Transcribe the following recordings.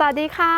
สวัสดีค่ะ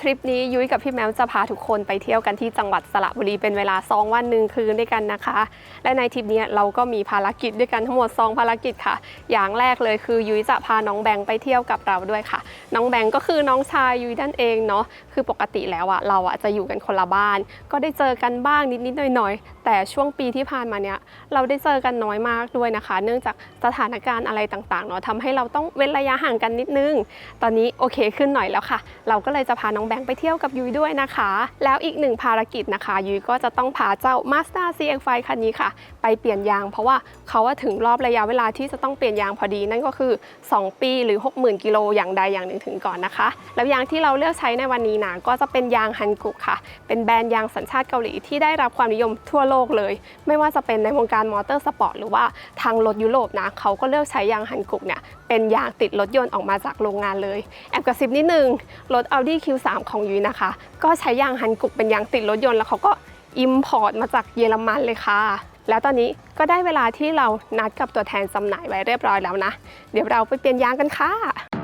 ทริปนี้ยุ้ยกับพี่แมวจะพาทุกคนไปเที่ยวกันที่จังหวัดสระบุรีเป็นเวลา 2 วันหนึ่งคืนด้วยกันนะคะ และในทริปนี้เราก็มีภารกิจด้วยกันทั้งหมด 2 ภารกิจค่ะ อย่างแรกเลยคือยุ้ยจะพาน้องแบงค์ไปเที่ยวกับเราด้วยค่ะ น้องแบงค์ก็คือน้องชายยุ้ยนั่นเองเนาะคือปกติแล้วอะเราอะจะอยู่กันคนละบ้าน ก็ได้เจอกันบ้างนิดๆหน่อยๆแต่ช่วงปีที่ผ่านมาเนี้ยเราได้เจอกันน้อยมากด้วยนะคะ เนื่องจากสถานการณ์อะไรต่างๆเนาะทำให้เราต้องเว้นระยะห่างกันนิดนึง ตอนนี้โอเคขึ้นหน่อยแล้วค่ะ เราก็เลยจะพาน้องแบงค์ไปเที่ยวกับยุ้ยด้วยนะคะ แล้วอีกหนึ่งภารกิจนะคะ ยุ้ยก็จะต้องพาเจ้า Mazda CX-5 คันนี้ค่ะ ไปเปลี่ยนยาง เพราะว่าเขาว่าถึงรอบระยะเวลาที่จะต้องเปลี่ยนยางพอดีนั่นก็คือ 2 ปีหรือ 60,000กิโลอย่างใดอย่างหนึ่งถึงก่อนนะคะ แล้วยางที่เราเลือกใช้ในวันนี้นะก็จะเป็นยางฮันกุค่ะ เป็นแบรนด์ยางสัญชาติเกาหลีที่ได้รับความนิยมทั่วโลกเลย ไม่ว่าจะเป็นในวงการมอเตอร์สปอร์ตหรือว่าทางรถยุโรปนะเขาก็เลือกใช้ยางฮันกุกเนี่ยเป็นยางติดรถยนต์ออกมาจากโรงงานเลย แอบกระซิบนิดนึง รถ Audi Q3 ของยุ้ยนะคะ ก็ใช้ยางฮันกุกเป็นยางติดรถยนต์แล้วเขาก็อิมพอร์ตมาจากเยอรมันเลยค่ะ แล้วตอนนี้ก็ได้เวลาที่เรานัดกับตัวแทนจำหน่ายไว้เรียบร้อยแล้วนะ เดี๋ยวเราไปเปลี่ยนยางกันค่ะ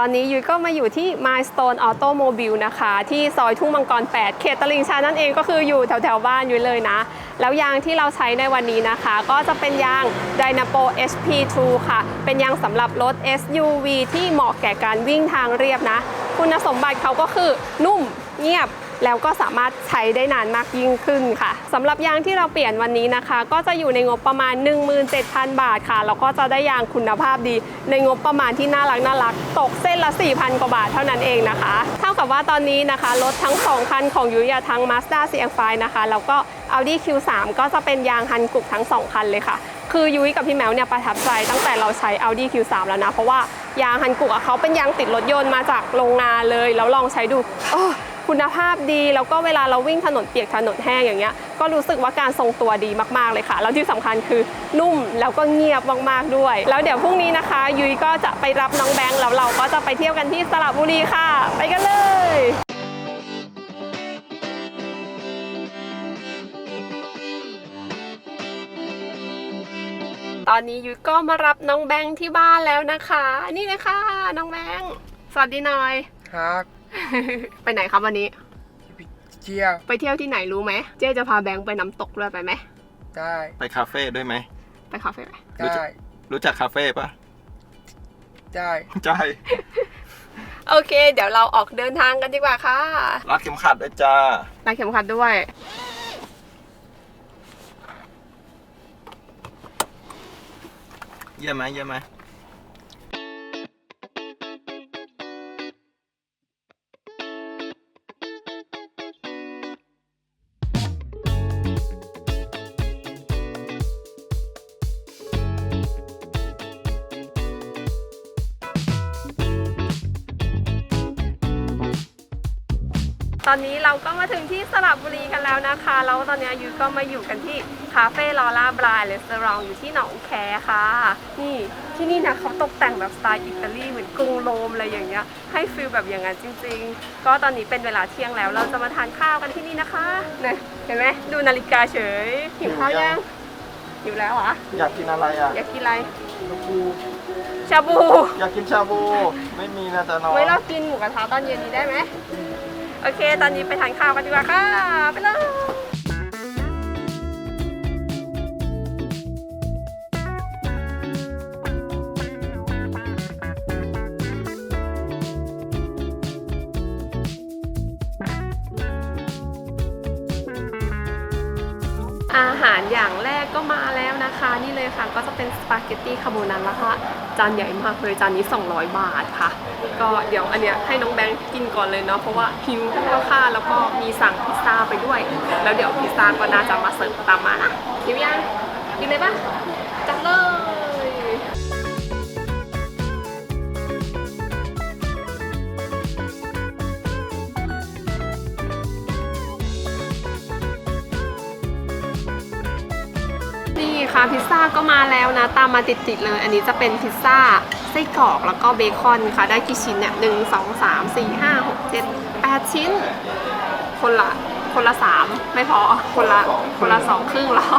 อนนี้ยุ้ยก็มาอยู่ที่ Milestone Automobile นะคะ ที่ซอยทุ่งมังกร 8 เขตตลิ่งชันนั่นเองก็คืออยู่แถวๆบ้านยุ้ยเลยนะ แล้วยางที่เราใช้ในวันนี้นะคะ ก็จะเป็นยาง Dynapo HP2 ค่ะ เป็นยางสำหรับรถ SUV ที่เหมาะแก่การวิ่งทางเรียบนะ คุณสมบัติเขาก็คือนุ่มเงียบ แล้วก็สามารถใช้ได้นานมากยิ่งขึ้นค่ะสำหรับยางที่เราเปลี่ยนวันนี้นะคะ ก็จะอยู่ในงบประมาณ 17,000 บาทค่ะแล้วก็จะได้ยางคุณภาพดี ในงบประมาณที่น่ารักน่ารักตกเส้นละ 4,000 กว่าบาทเท่านั้นเองนะคะ เท่ากับว่าตอนนี้นะคะรถทั้ง 2 คันของยุยอะทั้ง Mazda CX-5 นะคะแล้วก็ Audi Q3 ก็จะเป็นยางฮันกุกทั้ง 2 คันเลยค่ะคือยุ้ยกับพี่แมวเนี่ยประทับใจตั้งแต่เราใช้ Audi Q3 แล้วนะ เพราะว่ายางฮันกุกเขาเป็นยางติดรถยนต์มาจากโรงงานเลย แล้วลองใช้ดูโอ้ คุณภาพดี แล้วก็เวลาเราวิ่งถนนเปียกถนนแห้งอย่างเงี้ยก็รู้สึกว่าการทรงตัวดีมากๆเลยค่ะ แล้วที่สำคัญคือนุ่มแล้วก็เงียบมากๆด้วย แล้วเดี๋ยวพรุ่งนี้นะคะ ยุ้ยก็จะไปรับน้องแบงค์แล้วเราก็จะไปเที่ยวกันที่สระบุรีค่ะ ไปกันเลยตอนนี้ยุ้ยก็มารับน้องแบงค์ที่บ้านแล้วนะคะ นี่เลยค่ะ น้องแบงค์สวัสดีหน่อย ครับ ไปไหนครับวันนี้เที่ยวไปเที่ยวที่ไหนรู้ไหม เจ๊จะพาแบงค์ไปน้ำตกด้วยไปไหม ได้ไปคาเฟ่ด้วยไหม ไปคาเฟ่ไหมได้รู้จักคาเฟ่ปะ ได้ใช่โอเค เดี๋ยวเราออกเดินทางกันดีกว่าค่ะรัดเข็มขัดด้วยจ้า รัดเข็มขัดด้วย เยี่ยมไหมเยี่ยมไหม อนนี้เราก็มาถึงที่สระบุรีกันแล้วนะคะ แล้วตอนนี้ยุ้ยก็มาอยู่กันที่คาเฟ่ลอร่าบรายเลสเตอรองอยู่ที่หนองแคค่ะ นี่ที่นี่นะเขาตกแต่งแบบสไตล์อิตาลีเหมือนกรุงโรมอะไรอย่างเงี้ย ให้ฟิลแบบอย่างนั้นจริง ๆ ก็ตอนนี้เป็นเวลาเที่ยงแล้ว เราจะมาทานข้าวกันที่นี่นะคะเนี่ยเห็นไหมดูนาฬิกาเฉยหิวข้าวยังหิวแล้วเหรออยากกินอะไรอะอยากกินอะไรชาบูชาบู อยากกินชาบู ไม่มีนะจ๊ะน้องไว้เรากินหมูกระทะตอนเย็นนี้ได้ไหม โอเค ตอนนี้ไปทานข้าวกันดีกว่าค่ะ ไปเลยอาหารอย่างแรกก็มาแล้วนะคะ นี่เลยค่ะ ก็จะเป็นสปาเกตตี้คาโบนาร่า จานใหญ่มากเลยจานนี้ 200 บาทค่ะ ก็เดี๋ยวอันเนี้ยให้น้องแบงค์กินก่อนเลยเนาะเพราะว่าหิวแล้วค่ะแล้วก็มีสั่งพิซซ่าไปด้วย แล้วเดี๋ยวพิซซ่าก็น่าจะมาเสิร์ฟตามมานะหิวยังกินเลยปะ นี่ค่ะพิซซ่าก็มาแล้วนะ ตามมาติดๆเลย อันนี้จะเป็นพิซซ่าไส้กรอกแล้วก็เบคอนค่ะ ได้กี่ชิ้นเนี่ยหนึ่งสองสามสี่ห้าหกเจ็ดแปดชิ้น คนละคนละสามไม่พอคนละคนละสองครึ่งแล้ว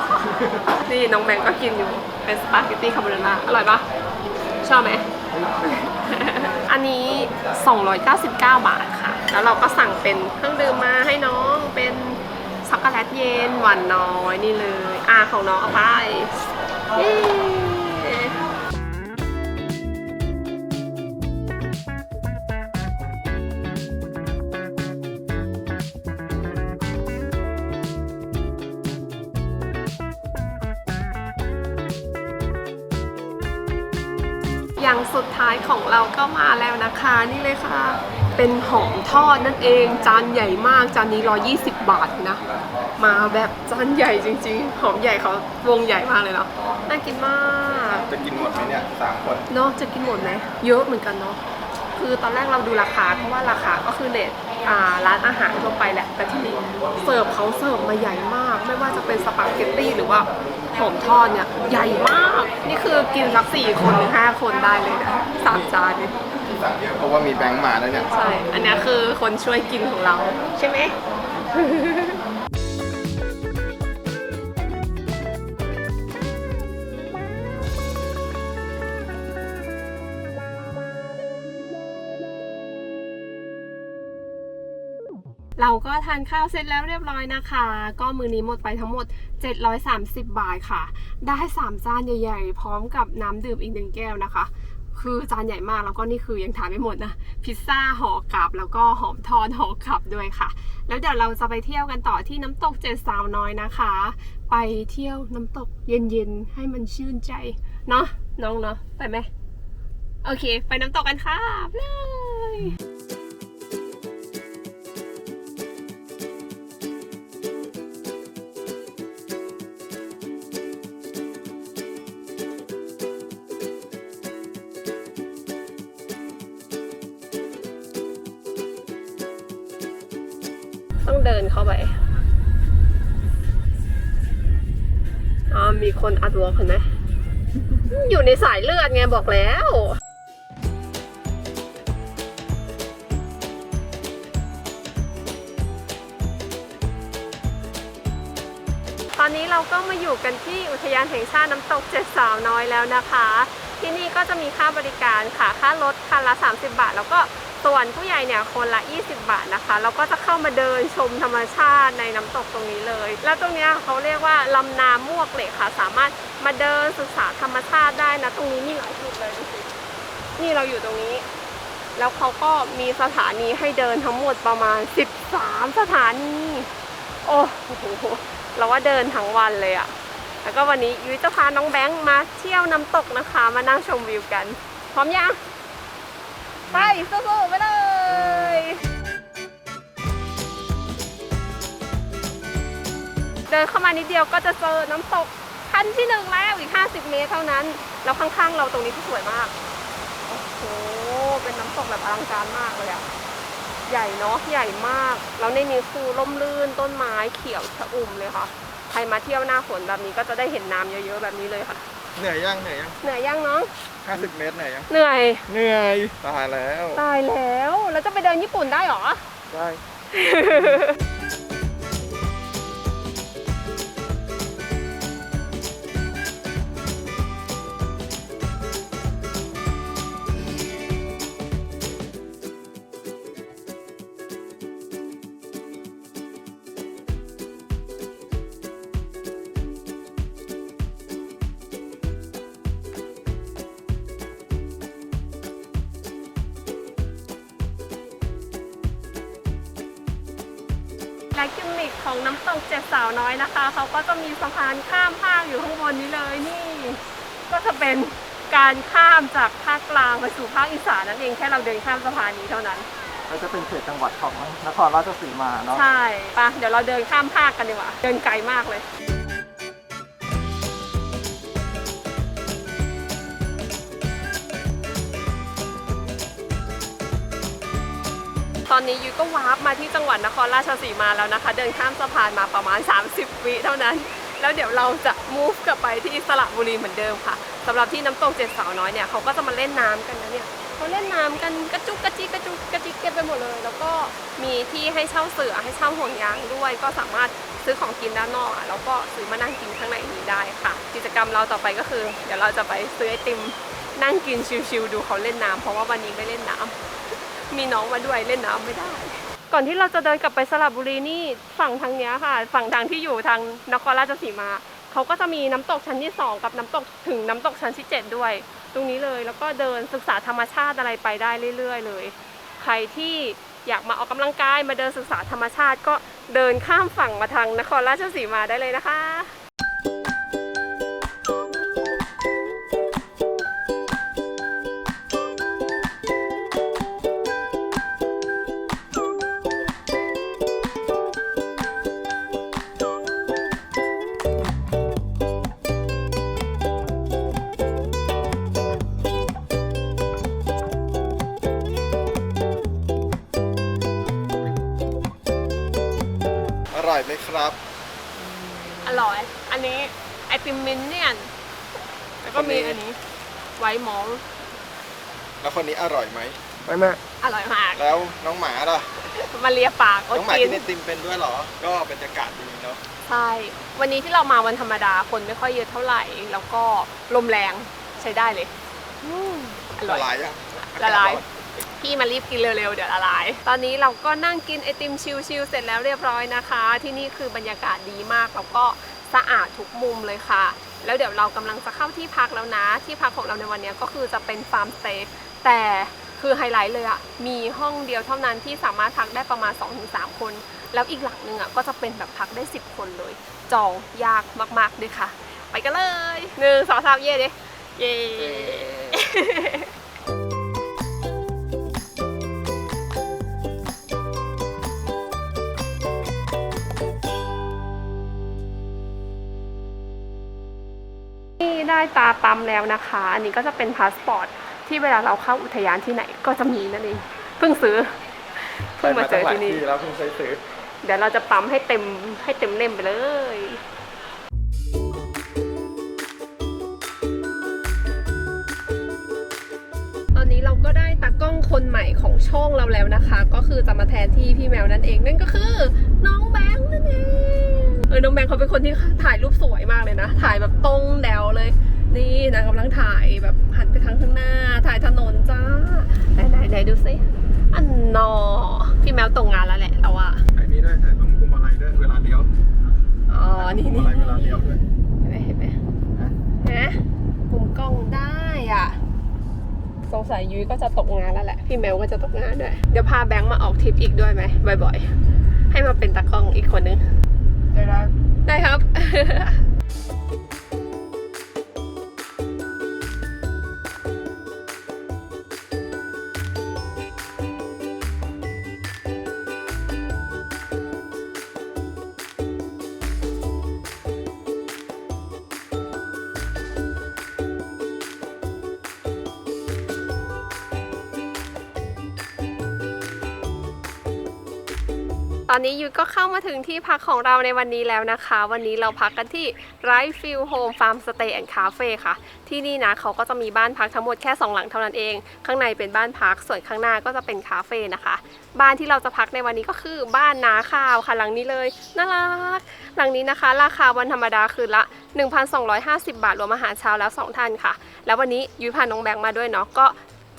นี่น้องแบงก็กินอยู่เป็นสปาเกตตี้คาโบนาร่าอร่อยปะชอบไหมอันนี้ 299 บาทค่ะ แล้วเราก็สั่งเป็นเครื่องดื่มมาให้น้อง ช็อกโกแลตเย็นหวานน้อยนี่เลย อ่าของน้องเอาไปายของเราก็มาแล้วนะคะนี่เลยค่ะ เป็นหอมทอดนั่นเอง จานใหญ่มากจานนี้120บาทนะ มาแบบจานใหญ่จริง ๆ หอมใหญ่เขาวงใหญ่มากเลยเนาะน่ากินมากจะกินหมดไหมเนี่ยสามคนเนาะจะกินหมดไหมเยอะเหมือนกันเนาะคือตอนแรกเราดูราคาเพราะว่าราคาก็คือเลทอ่าร้านอาหารทั่วไปแหละแต่ที่นี่เสิร์ฟเขาเสิร์ฟมาใหญ่มาก ไม่ว่าจะเป็นสปาเกตตี้หรือว่า หอมทอดเนี่ยใหญ่มาก นี่คือกินสักสี่คนหรือห้าคนได้เลยนะสามจานเนี่ยสั่งเยอะเพราะว่ามีแบงค์มาแล้วเนี่ย ใช่ อันเนี้ยคือคนช่วยกินของเรา ใช่ไหม เราก็ทานข้าวเสร็จแล้วเรียบร้อยนะคะ ก็มือนี้หมดไปทั้งหมด 730 บาทค่ะ ได้ 3 จานใหญ่ ๆ พร้อมกับน้ำดื่มอีกหนึ่งแก้วนะคะ คือจานใหญ่มากแล้วก็นี่คือยังทานไม่หมดนะ พิซซ่าห่อกลับแล้วก็หอมทอดห่อกลับด้วยค่ะ แล้วเดี๋ยวเราจะไปเที่ยวกันต่อที่น้ำตกเจ็ดสาวน้อยนะคะ ไปเที่ยวน้ำตกเย็นๆให้มันชื่นใจเนาะน้องเนาะไปไหมโอเค ไปน้ำตกกันค่ะไปเลย เดินเข้ามีคนอัดวอล์กเห็นไหมอยู่ในสายเลือดไงบอกแล้วตอนนี้เราก็มาอยู่กันที่อุทยานแห่งชาติน้ำตกเจ็ดสาวน้อยแล้วนะคะ ที่นี่ก็จะมีค่าบริการค่ะ ค่ารถคันละ 30 บาท แล้วก็ ส่วนผู้ใหญ่เนี่ยคนละ 20 บาทนะคะ แล้วก็จะเข้ามาเดินชมธรรมชาติในน้ำตกตรงนี้เลย แล้วตรงนี้เขาเรียกว่าลำน้ำมวกเหล็กค่ะ สามารถมาเดินศึกษาธรรมชาติได้นะ ตรงนี้มีหลายจุดเลยดูสินี่เราอยู่ตรงนี้ แล้วเขาก็มีสถานีให้เดินทั้งหมดประมาณ 13 สถานี โอ้โหเราว่าเดินทั้งวันเลยอะแล้วก็วันนี้ยุ้ยจะพาน้องแบงค์มาเที่ยวน้ำตกนะคะ มานั่งชมวิวกัน พร้อมยัง ไปสู้ๆไปเลย เดินเข้ามานิดเดียวก็จะเจอน้ำตกขั้นที่หนึ่งแล้วอีก 50 เมตรเท่านั้น แล้วข้างๆ เราตรงนี้ที่สวยมาก โอ้โห เป็นน้ำตกแบบอลังการมากเลยอะใหญ่เนาะใหญ่มาก แล้วในนี้คือร่มรื่นต้นไม้เขียวชะอุ่มเลยค่ะ ใครมาเที่ยวหน้าฝนแบบนี้ก็จะได้เห็นน้ำเยอะๆแบบนี้เลยค่ะ เหนื่อยยังเหนื่อยยังเหนื่อยยังน้อง50เมตรเหนื่อยยังเหนื่อย เหนื่อยตายแล้วตายแล้ว แล้วจะไปเดินญี่ปุ่นได้เหรอ ได้ และกิมมิคของน้ำตกเจ็ดสาวน้อยนะคะ เขาก็จะมีสะพานข้ามภาคอยู่ข้างบนนี้เลยนี่ ก็จะเป็นการข้ามจากภาคกลางไปสู่ภาคอีสานนั่นเองแค่เราเดินข้ามสะพานนี้เท่านั้นแล้วจะเป็นเขตจังหวัดของนครราชสีมาเนาะ ใช่ปะเดี๋ยวเราเดินข้ามภาคกันดีกว่า เดินไกลมากเลย อนนี้ยุ้ยก็วาร์ปมาที่จังหวัดนครราชสีมาแล้วนะคะ เดินข้ามสะพานมาประมาณ 30 วิเท่านั้น แล้วเดี๋ยวเราจะ move กลับไปที่สระบุรีเหมือนเดิมค่ะสำหรับที่น้ำตกเจ็ดสาวน้อยเนี่ยเขาก็จะมาเล่นน้ำกันนะเนี่ยเขาเล่นน้ำกันกระจุกกระจิกกระจุกกระจิกเก็บไปหมดเลย แล้วก็มีที่ให้เช่าเสือให้เช่าห่วงยางด้วย ก็สามารถซื้อของกินด้านนอกแล้วก็ซื้อมานั่งกินข้างในนี้ได้ค่ะ กิจกรรมเราต่อไปก็คือ เดี๋ยวเราจะไปซื้อไอติมนั่งกินชิลๆดูเขาเล่นน้ำเพราะว่าวันนี้ไม่เล่นน้ำ มีน้องมาด้วยเล่นน้ำไม่ได้ ก่อนที่เราจะเดินกลับไปสระบุรีนี่ฝั่งทางเนี้ยค่ะ ฝั่งทางที่อยู่ทางนครราชสีมาเขาก็จะมีน้ำตกชั้นที่ 2 กับน้ำตกถึงน้ำตกชั้นที่ 7 ด้วย ตรงนี้เลยแล้วก็เดินศึกษาธรรมชาติอะไรไปได้เรื่อย ๆ เลย ใครที่อยากมาออกกำลังกายมาเดินศึกษาธรรมชาติก็เดินข้ามฝั่งมาทางนครราชสีมาได้เลยนะคะ ร่อยไหมครับ อร่อย อันนี้ไอติมมินเนี่ยนแล้วก็มีอันนี้ ไวท์มอลต์แล้วคนนี้อร่อยไหมไม่แม่อร่อยมาก แล้วน้องหมาล่ะ มาเลียปากอดน้องหมากิกินนไอติมเป็นด้วยเหรอ ก็บรรยากาศดีเนาะ ใช่ วันนี้ที่เรามาวันธรรมดาคนไม่ค่อยเยอะเท่าไหร่ แล้วก็ลมแรงใช้ได้เลยอืมอร่ละอยลายยังละลายอศร้อน พี่มารีบกินเร็วๆ เดี๋ยวละลาย ตอนนี้เราก็นั่งกินไอติมชิลๆเสร็จแล้วเรียบร้อยนะคะ ที่นี่คือบรรยากาศดีมากแล้วก็สะอาดทุกมุมเลยค่ะ แล้วเดี๋ยวเรากำลังจะเข้าที่พักแล้วนะ ที่พักของเราในวันนี้ก็คือจะเป็นฟาร์มสเตย์แต่คือไฮไลท์เลยอะมีห้องเดียวเท่านั้นที่สามารถพักได้ประมาณ 2-3 คน แล้วอีกหลังหนึ่งอะก็จะเป็นแบบพักได้ 10 คนเลย จองยากมากๆด้วยค่ะ ไปกันเลยหนึ่งสองสามเย่ดิเย่ ได้ตาปั๊มแล้วนะคะ อันนี้ก็จะเป็นพาสปอร์ตที่เวลาเราเข้าอุทยานที่ไหนก็จะมีนั่นเองเพิ่งซื้อเพิ่งมาเจอที่นี่ไปมาตั้งหลายแล้วเพิ่งเคยซื้อเดี๋ยวเราจะปั๊มให้เต็มให้เต็มเล่มไปเลยตอนนี้เราก็ได้ตากล้องคนใหม่ของช่องเราแล้วนะคะ ก็คือจะมาแทนที่พี่แมวนั่นเอง นั่นก็คือน้องแบงค์นั่นเอง เออน้องแบงค์เขาเป็นคนที่ถ่ายรูปสวยมากเลยนะ ถ่ายแบบตรงแดวเลย นี่นะกำลังถ่ายแบบหันไปทางข้างหน้า ถ่ายถนนจ้าไหนไหนไหนดูสิอันนอพี่แมวตรงงานแล้วแหละเราอะไอ้นี่ด้วยถ่ายตรงคุมอะไรด้วยเวลาเลี้ยวอ๋อนี่คุมนี่อะไรเวลาเลี้ยวด้วยเห็นไหมเห็นไหมฮะมุมกล้องได้อะ สงสัยยุ้ยก็จะตกงานแล้วแหละ พี่แมวก็จะตกงานด้วย เดี๋ยวพาแบงค์มาออกทริปอีกด้วยไหมบ่อยๆ ให้มาเป็นตากล้องอีกคนนึง ได้ได้ได้ครับ นนี้ยุ้ยก็เข้ามาถึงที่พักของเราในวันนี้แล้วนะคะ วันนี้เราพักกันที่ Right Field Home Farm Stay and Cafe ค่ะ ที่นี่นะเขาก็จะมีบ้านพักทั้งหมดแค่ 2 หลังเท่านั้นเอง ข้างในเป็นบ้านพักส่วนข้างหน้าก็จะเป็นคาเฟ่นะคะ บ้านที่เราจะพักในวันนี้ก็คือบ้านนาข้าวค่ะหลังนี้เลยน่ารักหลังนี้นะคะ ราคาวันธรรมดาคืนละ 1,250 บาทรวมอาหารเช้าแล้ว 2 ท่านค่ะ แล้ววันนี้ยุ้ยพาน้องแบงค์มาด้วยเนาะก็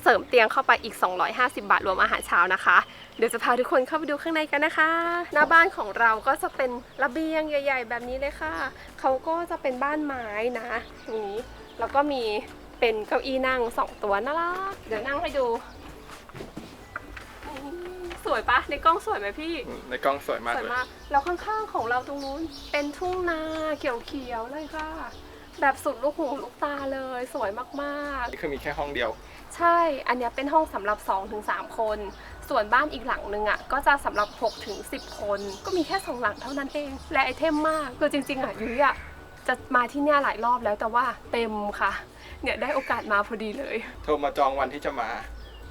เสริมเตียงเข้าไปอีก 250 บาทรวมอาหารเช้านะคะ ดี๋ยวจะพาทุกคนเข้าไปดูข้างในกันนะคะ หน้าบ้านของเราก็จะเป็นระเบียงใหญ่ ๆ แบบนี้เลยค่ะเขาก็จะเป็นบ้านไม้นะตรงนี้แล้วก็มีเป็นเก้าอี้นั่งสองตัวน่ารักเดี๋ยวนั่งให้ดูอืมสวยปะในกล้องสวยไหมพี่ในกล้องสวยมากสวยเลยมากแล้วข้างๆของเราตรงนู้นเป็นทุ่งนาเขียวๆเลยค่ะ แบบสุดลูกหูลูกตาเลย สวยมากๆนี่คือมีแค่ห้องเดียวใช่ อันเนี้ยเป็นห้องสำหรับ 2-3 คน ส่วนบ้านอีกหลังนึงอะก็จะสำหรับ 6-10 คน ก็มีแค่2หลังเท่านั้นเอง และไอเทมมาก คือจริง ๆ อะยุ้ยอะจะมาที่เนี่ยหลายรอบแล้วแต่ว่าเต็มค่ะ เนี่ยได้โอกาสมาพอดีเลย โทรมาจองวันที่จะมา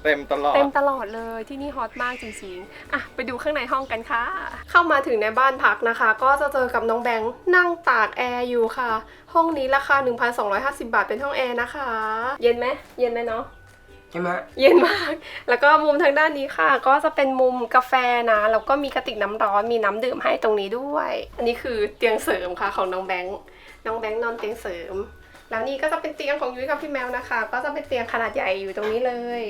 เต็มตลอด เต็มตลอดเลยที่นี่ฮอตมากจริงๆ อะ ไปดูข้างในห้องกันค่ะ เข้ามาถึงในบ้านพักนะคะ ก็จะเจอกับน้องแบงค์นั่งตากแอร์อยู่ค่ะ ห้องนี้ราคา 1,250 บาทเป็นห้องแอร์นะคะ เย็นไหมเย็นไหมเนาะ ใช่ไหมเย็นมาก แล้วก็มุมทางด้านนี้ค่ะ ก็จะเป็นมุมกาแฟนะ แล้วก็มีกระติกน้ำร้อน มีน้ำดื่มให้ตรงนี้ด้วย อันนี้คือเตียงเสริมค่ะของน้องแบงค์น้องแบงค์นอนเตียงเสริม แล้วนี่ก็จะเป็นเตียงของยุ้ยกับพี่แมวนะคะ ก็จะเป็นเตียงขนาดใหญ่อยู่ตรงนี้เลย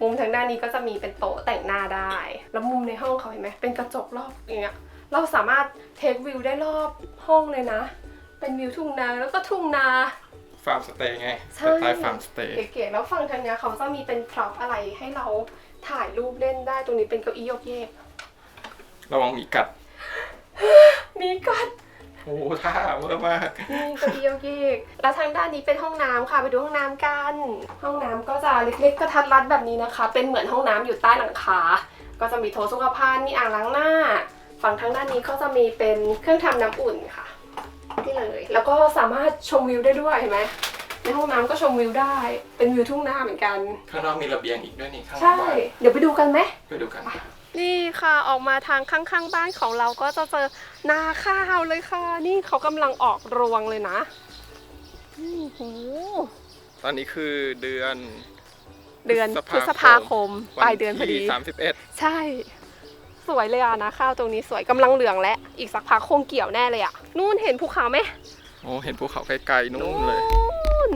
มุมทางด้านนี้ก็จะมีเป็นโต๊ะแต่งหน้าได้ แล้วมุมในห้องเขาเห็นไหมเป็นกระจกรอบอย่างเงี้ย เราสามารถเทควิวได้รอบห้องเลยนะ เป็นวิวทุ่งนาแล้วก็ทุ่งนา ฟาร์มสเตย์ไงใช่สไตล์ฟาร์มสเตย์เก๋ๆแล้วฝั่งทางเนี้ยเขาจะมีเป็นพร็อพอะไรให้เราถ่ายรูปเล่นได้ตรงนี้เป็นเก้าอี้โยกเยกระวังหมีกัด มีกัดโอ้โหท่าเวอร์มากนี่เก้าอี้โยกเยกแล้วทางด้านนี้เป็นห้องน้ำค่ะ ไปดูห้องน้ำกัน ห้องน้ำก็จะเล็กๆกระทัดรัดแบบนี้นะคะ เป็นเหมือนห้องน้ำอยู่ใต้หลังคา ก็จะมีโถสุขภัณฑ์มีอ่างล้างหน้า ฝั่งทางด้านนี้ก็จะมีเป็นเครื่องทำน้ำอุ่นค่ะ นี่เลย แล้วก็สามารถชมวิวได้ด้วยเห็นไหมในห้องน้ำก็ชมวิวได้ เป็นวิวทุ่งนาเหมือนกัน ข้างนอกมีระเบียงอีกด้วยนี่ข้างหลัใช่งบ้านเดี๋ยวไปดูกันไหม ไปดูกันนี่ค่ะออกมาทางข้างๆบ้านของเราก็จะเจอนาข้าวเลยค่ะ นี่เขากำลังออกรวงเลยนะนี่โหตอนนี้คือเดือน เดือนพฤษภาคม ปลายเดือนพอดีสามสิบเอ็ดใช่ สวยเลยอะนะข้าวตรงนี้สวยกำลังเหลืองและ อีกสักพักคงเกี่ยวแน่เลยอะนู่นเห็นภูเขาไหมโอ้เห็นภูเขาไกลๆนู่นเลยนู่น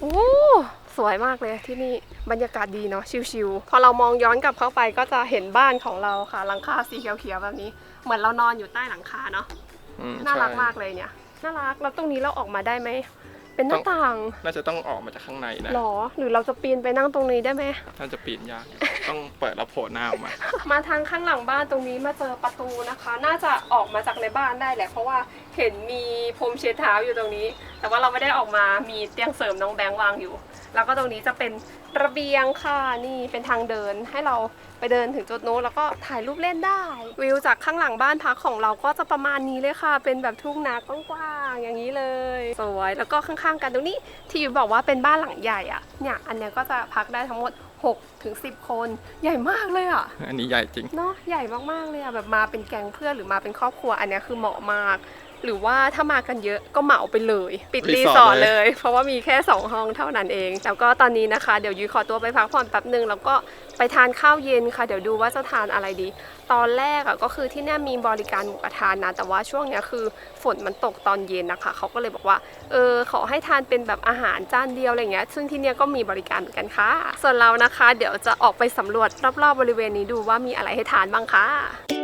โอ้สวยมากเลยที่นี่บรรยากาศดีเนาะชิวๆพอเรามองย้อนกลับเข้าไปก็จะเห็นบ้านของเราค่ะหลังคาสีเขียวๆแบบนี้ เหมือนเรานอนอยู่ใต้หลังคาเนาะอืมน่ารักใช่มากเลยเนี่ยน่ารักแล้วตรงนี้เราออกมาได้ไหม เป็นหต้น้าองต่างน่าจะต้องออกมาจากข้างในนะหรอ หรือเราจะปีนไปนั่งตรงนี้ได้ไหมน่าจะปีนยากอยู่ต้องเปิดแล้วโผล่หน้าออกมา มาทางข้างหลังบ้านตรงนี้มาเจอประตูนะคะ น่าจะออกมาจากในบ้านได้แหละ เพราะว่าเห็นมีพรมเช็ดเท้าอยู่ตรงนี้ แต่ว่าเราไม่ได้ออกมา มีเตียงเสริมน้องแบงค์วางอยู่ แล้วก็ตรงนี้จะเป็นระเบียงค่ะ นี่เป็นทางเดินให้เรา ไปเดินถึงจุดโน้นแล้วก็ถ่ายรูปเล่นได้ วิวจากข้างหลังบ้านพักของเราก็จะประมาณนี้เลยค่ะ เป็นแบบทุ่งนากว้างๆอย่างนี้เลย สวยแล้วก็ข้างๆ กันตรงนี้ที่อยู่บอกว่าเป็นบ้านหลังใหญ่อะเนี่ยอันเนี้ยก็จะพักได้ทั้งหมด6ถึง10 คนใหญ่มากเลยอะอันนี้ใหญ่จริง เนาะใหญ่มากๆเลยอะแบบมาเป็นแก๊งเพื่อนหรือมาเป็นครอบครัวอันเนี้ยคือเหมาะมาก หรือว่าถ้ามากันเยอะก็เหมาไปเลย ปิดรีรีสสออร์ร์ททเลยเลย เพราะว่ามีแค่ 2 ห้องเท่านั้นเอง แล้วก็ตอนนี้นะคะ เดี๋ยวยุ้ยขอตัวไปพักผ่อนแป๊บหนึ่งแล้วก็ไปทานข้าวเย็นค่ะ เดี๋ยวดูว่าจะทานอะไรดี ตอนแรกอะก็คือที่เนี่ยมีบริการหมูกระทานนะ แต่ว่าช่วงเนี้ยคือฝนมันตกตอนเย็นนะคะ เขาก็เลยบอกว่า เออ ขอให้ทานเป็นแบบอาหารจานเดียวอะไรเงี้ย ซึ่งที่เนี่ยก็มีบริการเหมือนกันค่ะ ส่วนเรานะคะ เดี๋ยวจะออกไปสำรวจรอบๆบริเวณนี้ดูว่ามีอะไรให้ทานบ้างค่ะ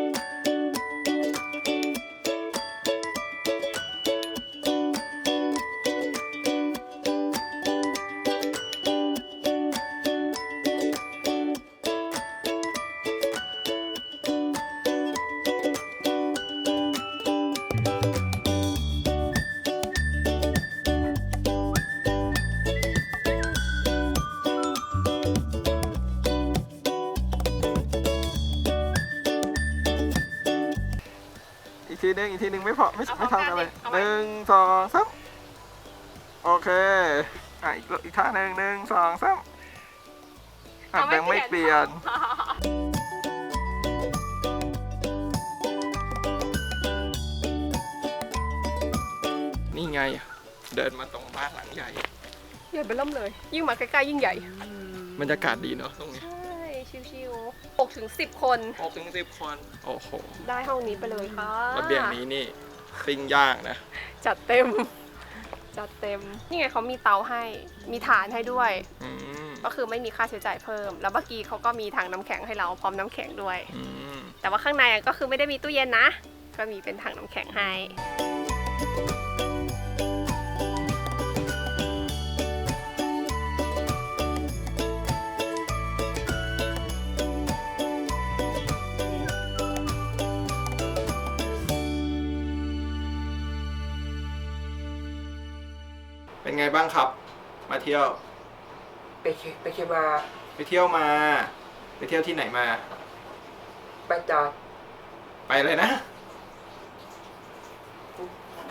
งอีกทีหนึงไม่พอไม่เอาพร้ไม่อมเท่ากักันนเลยเอาหไว้นึ่งสองสามโอเคอะอีกอีกท่าหนึ่งหนึ่งสองสามอะแบงค์ไม่เปลี่ยนนี่ไง เดินมาตรงบ้านหลังใหญ่ใหญ่เบล่มเลย ยิ่งมาใกล้ๆยิ่งใหญ่บรรยากาศดีเนาะตรงนี้ ใช่ ชิวๆ 6ถึง10 คน หกถึงสิบคน โอ้โหได้ห้องนี้ไปเลยค่ะระเบียงนี้นี่ปิ้งย่างนะ จัดเต็ม จัดเต็ม นี่ไงเขามีเตาให้ มีฐานให้ด้วย อืมก็คือไม่มีค่าใช้จ่ายเพิ่ม แล้วเมื่อกี้เขาก็มีถังน้ำแข็งให้เราพร้อมน้ำแข็งด้วย อืม แต่ว่าข้างในก็คือไม่ได้มีตู้เย็นนะ ก็มีเป็นถังน้ำแข็งให้างครับ มาเที่ยว ไปเชียไปเชียงมาไปเที่ยวมา ไปเที่ยวที่ไหนมา ไปจอดไปเลยนะ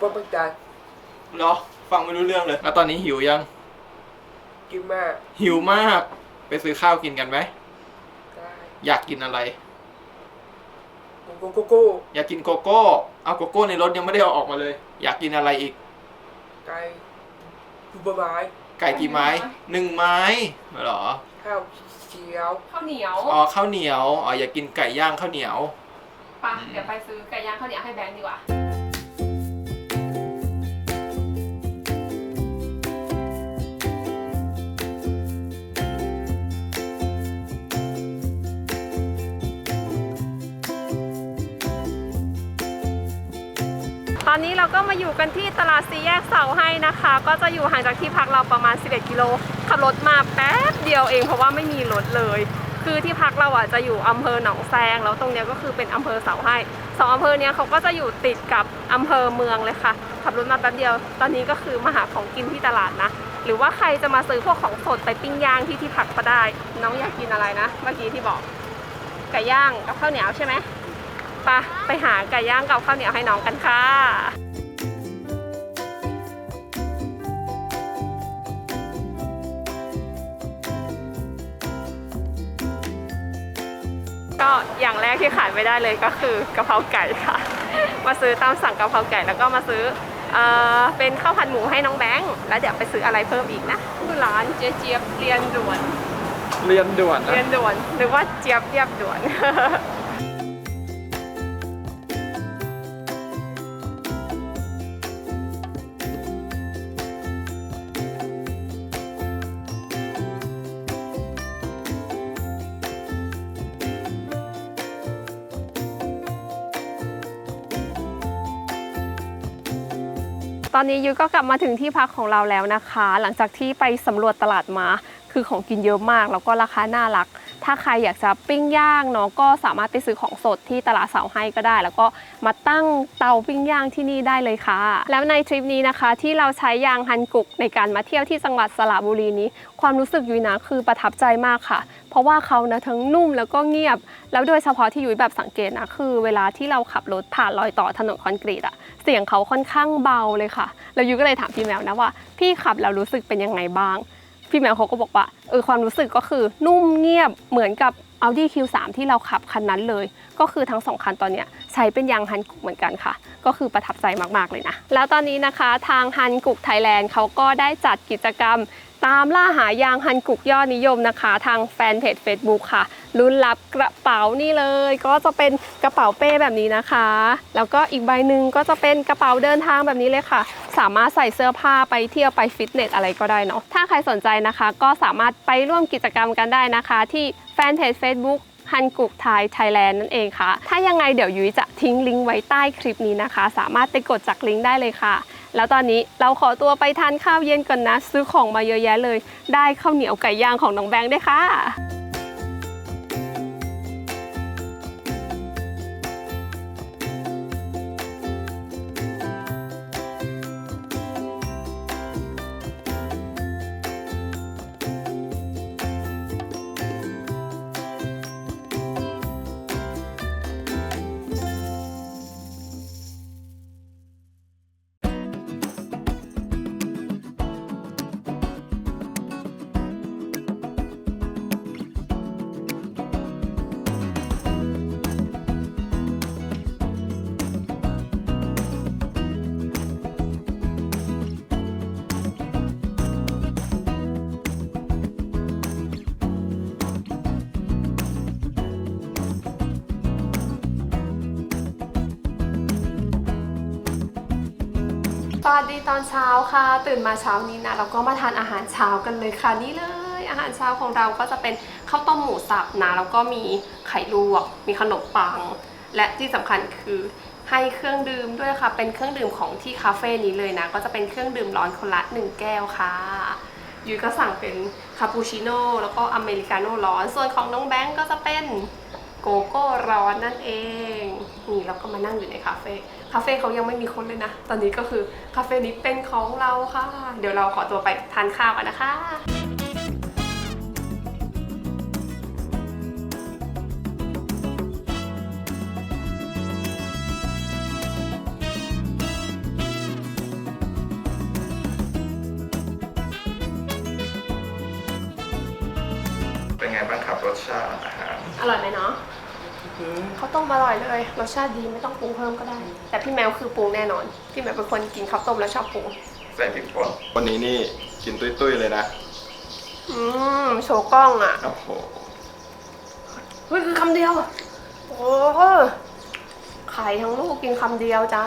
ว่าไปจอดเหรอ ฟังไม่รู้เรื่องเลย แล้วตอนนี้หิวยัง กินมากหิวมาก ไปซื้อข้าวกินกันไหม ได้อยากกินอะไรโกโก้โกโก้อยากกินโกโก้ เอาโกโก้ในรถยังไม่ได้เอาออกมาเลย อยากกินอะไรอีก ไก่ ผู้บะไม้ไก่กี่ไม้หนึ่งไม้เหรอข้าวเชียวข้าวเหนียวอ๋อข้าวเหนียวอ๋ออยากกินไก่ย่างข้าวเหนียว ไปะเดี๋ยวไปซื้อไก่ย่างข้าวเหนียวให้แบงค์ดีกว่า ตอนนี้เราก็มาอยู่กันที่ตลาดสีแยกเสาให้นะคะ ก็จะอยู่ห่างจากที่พักเราประมาณ 11 กิโล ขับรถมาแป๊บเดียวเองเพราะว่าไม่มีรถเลย คือที่พักเราอะจะอยู่อำเภอหนองแซง แล้วตรงเนี้ยก็คือเป็นอำเภอเสาให้สองอำเภอเนี้ยเขาก็จะอยู่ติดกับอำเภอเมืองเลยค่ะ ขับรถมาแป๊บเดียว ตอนนี้ก็คือมาหาของกินที่ตลาดนะ หรือว่าใครจะมาซื้อพวกของสดไปปิ้งย่างที่ที่พักก็ได้ น้องอยากกินอะไรนะ เมื่อกี้ที่บอกไก่ย่างกับข้าวเหนียวใช่ไหม ปะไปหาไก่ย่างกับข้าวเหนียวให้น้องกันค่ะก็อย่างแรกที่ขายไม่ได้เลยก็คือกะเพราไก่ค่ะ มาซื้อตามสั่งกะเพราไก่แล้วก็มาซื้อเอ่อเป็นข้าวผัดหมูให้น้องแบงค์แล้วเดี๋ยวไปซื้ออะไรเพิ่มอีกนะคือร้านเจ๊เจี๊ยบเรียนด่วน เรียนด่วนเรียนะนด่วนหรือว่าเจี๊ยบเรียบด่วน ตอนนี้ยุ้ยก็กลับมาถึงที่พักของเราแล้วนะคะ หลังจากที่ไปสำรวจตลาดมาคือของกินเยอะมาก แล้วก็ราคาน่ารัก ถ้าใครอยากจะปิ้งย่างเนาะก็สามารถไปซื้อของสดที่ตลาดเสาให้ก็ได้ แล้วก็มาตั้งเตาปิ้งย่างที่นี่ได้เลยค่ะ แล้วในทริปนี้นะคะที่เราใช้ยางฮันกุกในการมาเที่ยวที่จังหวัดสระบุรีนี้ ความรู้สึกยุ้ยนะคือประทับใจมากค่ะ เพราะว่าเขานะทั้งนุ่มแล้วก็เงียบ แล้วโดยเฉพาะที่ยุ้ยแบบสังเกตนะคือเวลาที่เราขับรถผ่านรอยต่อถนนคอนกรีตอะเสียงเขาค่อนข้างเบาเลยค่ะ แล้วยุ้ยก็เลยถามพี่แมวนะว่า พี่ขับแล้วรู้สึกเป็นยังไงบ้าง พี่แมวเขาก็บอกว่าเออความรู้สึกก็คือนุ่มเงียบเหมือนกับ Audi Q3 ที่เราขับคันนั้นเลย ก็คือทั้งสองคันตอนเนี้ย ช้เป็นยางฮันกุกเหมือนกันค่ะ ก็คือประทับใจมากๆเลยนะ แล้วตอนนี้นะคะทางฮันกุกไทยแลนด์เขาก็ได้จัดกิจกรรมตามล่าหายางฮันกุกยอดนิยมนะคะ ทางแฟนเพจ Facebook ค่ะลุ้นรับกระเป๋านี่เลย ก็จะเป็นกระเป๋าเป้แบบนี้นะคะ แล้วก็อีกใบหนึ่งก็จะเป็นกระเป๋าเดินทางแบบนี้เลยค่ะ สามารถใส่เสื้อผ้าไปเที่ยวไปฟิตเนสอะไรก็ได้เนาะถ้าใครสนใจนะคะ ก็สามารถไปร่วมกิจกรรมกันได้นะคะ ที่แฟนเพจ Facebook ฮันกุกไทยไทยแลนด์นั่นเองค่ะ ถ้ายังไงเดี๋ยวยุ้ยจะทิ้งลิงก์ไว้ใต้คลิปนี้นะคะ สามารถไปกดจากลิงก์ได้เลยค่ะ แล้วตอนนี้เราขอตัวไปทานข้าวเย็นก่อนนะ ซื้อของมาเยอะแยะเลย ได้ข้าวเหนียวไก่ย่างของน้องแบงค์ด้วยค่ะ ดีตอนเช้าค่ะ ตื่นมาเช้านี้นะเราก็มาทานอาหารเช้ากันเลยค่ะนี่เลย อาหารเช้าของเราก็จะเป็นข้าวต้มหมูสับนะแล้วก็มีไข่ลวก มีขนมปัง และที่สำคัญคือให้เครื่องดื่มด้วยค่ะ เป็นเครื่องดื่มของที่คาเฟ่นี้เลยนะ ก็จะเป็นเครื่องดื่มร้อนคนละหนึ่งแก้วค่ะยุ้ยก็สั่งเป็นคาปูชิโน่แล้วก็อเมริกาโน่ร้อน ส่วนของน้องแบงก์ก็จะเป็นโกโก้ร้อนนั่นเอง นี่เราก็มานั่งอยู่ในคาเฟ่ คาเฟ่เขายังไม่มีคนเลยนะ ตอนนี้ก็คือคาเฟ่นี้เป็นของเราค่ะ เดี๋ยวเราขอตัวไปทานข้าวกันนะคะเป็นไงบ้างครับรสชาติอาหาร อร่อยไหมเนาะอืม ข้าวต้มอร่อยเลยรสชาติดีไม่ต้องปรุงเพิ่มก็ได้ แต่พี่แมวคือปรุงแน่นอน พี่แมวเป็นคนกินข้าวต้มแล้วชอบปรุงใส่พริกป่นวันนี้นี่กินตุ้ยๆเลยนะ อืมโชว์กล้องอะโอ้โหเฮ้ยคือคำเดียว โอ้โหไข่ทั้งลูกกินคำเดียวจ้า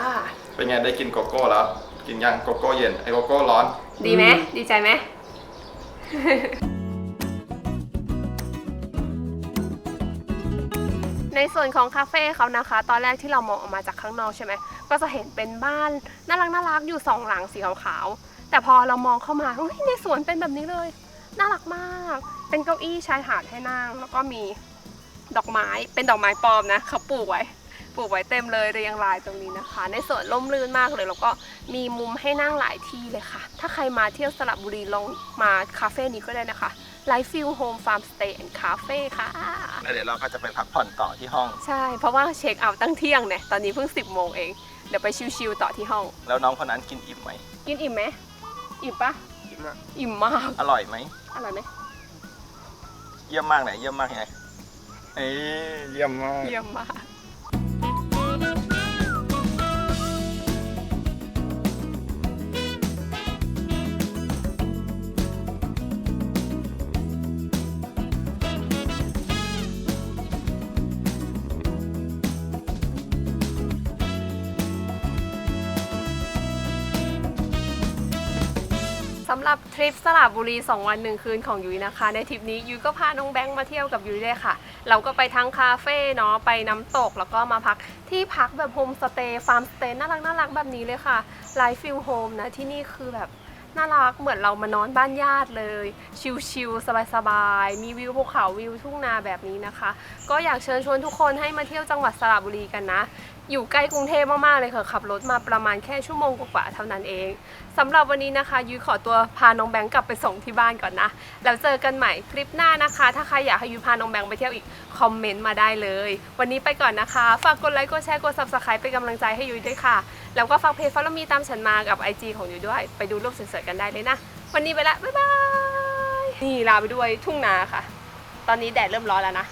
เป็นไงได้กินโกโก้แล้ว กินยังโกโก้เย็นไอโกโก้ร้อน ดีไหมดีใจไหม ในส่วนของคาเฟ่เขานะคะ ตอนแรกที่เรามองออกมาจากข้างนอกใช่ไหมก็จะเห็นเป็นบ้านน่ารักน่ารักอยู่สองหลังสีขาวๆแต่พอเรามองเข้ามาเฮ้ยในสวนเป็นแบบนี้เลย น่ารักมาก เป็นเก้าอี้ชายหาดให้นั่งแล้วก็มีดอกไม้เป็นดอกไม้ปลอมนะเขาปลูกไว้ปลูกไว้เต็มเลยเรียงรายตรงนี้นะคะ ในสวนร่มรื่นมากเลยแล้วก็มีมุมให้นั่งหลายที่เลยค่ะ ถ้าใครมาเที่ยวสระบุรีลองมาคาเฟ่นี้ก็ได้นะคะ Life View Home Farm Stay and Cafe ค่ะ แล้วเดี๋ยวเราก็จะไปพักผ่อนต่อที่ห้อง ใช่ เพราะว่าเช็คเอาท์ตั้งเที่ยงเนี่ย ตอนนี้เพิ่ง 10 โมงเอง เดี๋ยวไปชิวๆต่อที่ห้อง แล้วน้องคนนั้นกินอิ่มไหมกินอิ่มไหม อิ่มปะอิ่มมากอิ่มมาก อร่อยไหมอร่อยไหมเยี่ยมมากไหนเยี่ยมมากไงเอ้ยเยี่ยมมาก เยี่ยมมาก ทริปสระบุรี 2 วัน 1 คืนของยุ้ยนะคะ ในทริปนี้ยุ้ยก็พาน้องแบงค์มาเที่ยวกับยุ้ยเลยค่ะ เราก็ไปทั้งคาเฟ่เนาะไปน้ำตก แล้วก็มาพักที่พักแบบโฮมสเตย์ฟาร์มสเตย์น่ารักน่ารักแบบนี้เลยค่ะไลฟ์ฟิลโฮมนะที่นี่คือแบบ น่ารักเหมือนเรามานอนบ้านญาติเลย ชิลๆสบายๆ มีวิวภูเขาวิวทุ่งนาแบบนี้นะคะ ก็อยากเชิญชวนทุกคนให้มาเที่ยวจังหวัดสระบุรีกันนะ อยู่ใกล้กรุงเทพมากๆเลยค่ะ ขับรถมาประมาณแค่ชั่วโมงกว่าๆเท่านั้นเองสำหรับวันนี้นะคะ ยุ้ยขอตัวพาน้องแบงค์กลับไปส่งที่บ้านก่อนนะแล้วเจอกันใหม่คลิปหน้านะคะ ถ้าใครอยากให้ยุ้ยพาน้องแบงค์ไปเที่ยวอีก อมเมนต์มาได้เลย วันนี้ไปก่อนนะคะ ฝากกดไลค์กดแชร์กด subscribe เป็นกำลังใจให้ยุ้ยด้วยค่ะ แล้วก็ฝากเพจฟอลมีตามฉันมากับ IG ของยุ้ยด้วย ไปดูรูปสวยๆกันได้เลยนะ วันนี้ไปละบ๊ายบายนี่ลาไปด้วยทุ่งนาค่ะ ตอนนี้แดดเริ่มร้อนแล้วนะ